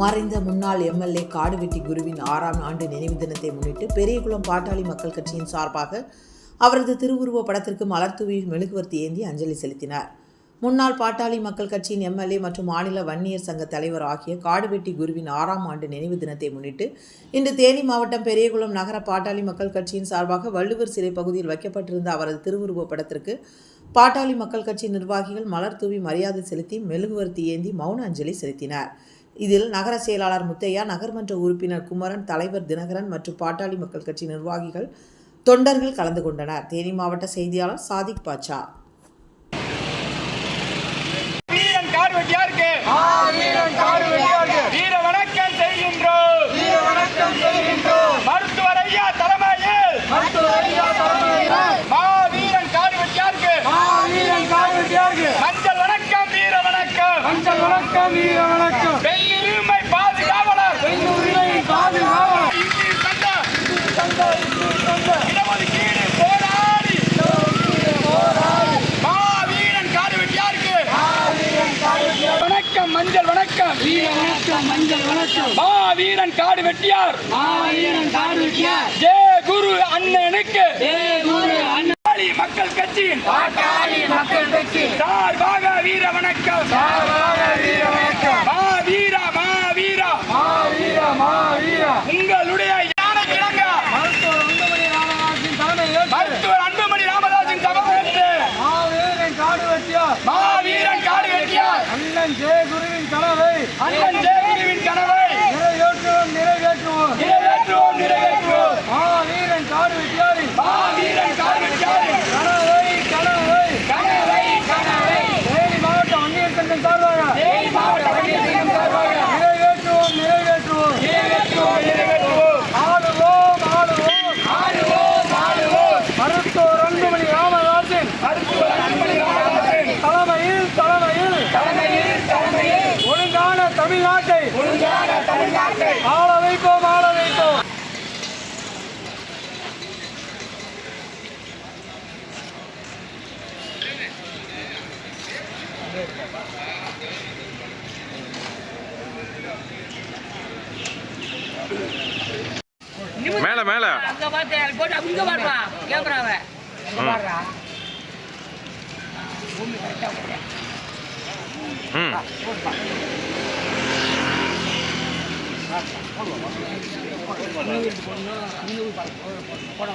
மறைந்த முன்னாள் எம்எல்ஏ காடுவெட்டி குருவின் ஆறாம் ஆண்டு நினைவு தினத்தை முன்னிட்டு பெரியகுளம் பாட்டாளி மக்கள் கட்சியின் சார்பாக அவரது திருவுருவ படத்திற்கு மலர்தூவி மெழுகுவர்த்தி ஏந்தி அஞ்சலி செலுத்தினார். முன்னாள் பாட்டாளி மக்கள் கட்சியின் எம்எல்ஏ மற்றும் மாநில வன்னியர் சங்க தலைவர் ஆகிய காடுவெட்டி குருவின் ஆறாம் ஆண்டு நினைவு தினத்தை முன்னிட்டு இன்று தேனி மாவட்டம் பெரியகுளம் நகர பாட்டாளி மக்கள் கட்சியின் சார்பாக வள்ளுவர் சிலை பகுதியில் வைக்கப்பட்டிருந்த அவரது திருவுருவ படத்திற்கு பாட்டாளி மக்கள் கட்சி நிர்வாகிகள் மலர் தூவி மரியாதை செலுத்தி மெழுகுவர்த்தி ஏந்தி மௌன அஞ்சலி செலுத்தினார். இதில் நகர செயலாளர் முத்தையா நகர்மன்ற உறுப்பினர் குமரன் தலைவர் தினகரன் மற்றும் பாட்டாளி மக்கள் கட்சி நிர்வாகிகள் தொண்டர்கள் கலந்து கொண்டனர். தேனி மாவட்ட செய்தியாளர் சாதிக் பாட்சா. வணக்கம் வீர வணக்கம் மஞ்சள் வணக்கம் வீர வணக்கம். வணக்கம் மஞ்சள் வணக்கம். மா வீரன் காடு வெட்டியார். மாவீரன் காடுவெட்டியார் ஜே குரு அண்ணனுக்கு. தேவூர் அண்ணன். பாட்டாளி மக்கள் கட்சியின். பாட்டாளி மக்கள் கட்சி. சார்பாக வீர வணக்கம். சார்பாக வீர வணக்கம். மா வீரா மா வீரா மாவீர மாவீர. ஞான அண்ணன் ஜெயகுருவின் கனவை நிறைவேற்றுவோம் நிறைவேற்றுவோம். நிறைவேற்றுவோம் நிறைவேற்றுவோம். மாவீரன் காடுவெட்டியாரின் மா வீரன் காடு வெட்டியாரின் கனவை கனவை கனவை கனவை தேனி மாவட்ட வன்னியர் சங்கம் சார்பாக தேனி மாவட்ட வன்னியர் சங்கம் சார்பாக நிறைவேற்றுவோம் நிறைவேற்றுவோம் நிறைவேற்றுவோம் நிறைவேற்றுவோம் ஆளுவோம் ஆளுவோம் ஆளுவோம் ஆளுவோம் மருத்துவர் அன்புமணி ராமதாசின் மருத்துவர் அன்புமணி ராமதாசின் தலைமையில் தலைமையில் தலைமையில் தலைமையில் ஒழுங்கான தமிழ்நாட்டை. ஆள வைப்போம் ஆள வைப்போம் மேல மேல. அங்க எனக்கு போட்டு அங்க பாடுறா கேமராவை பாடுறா ம். போட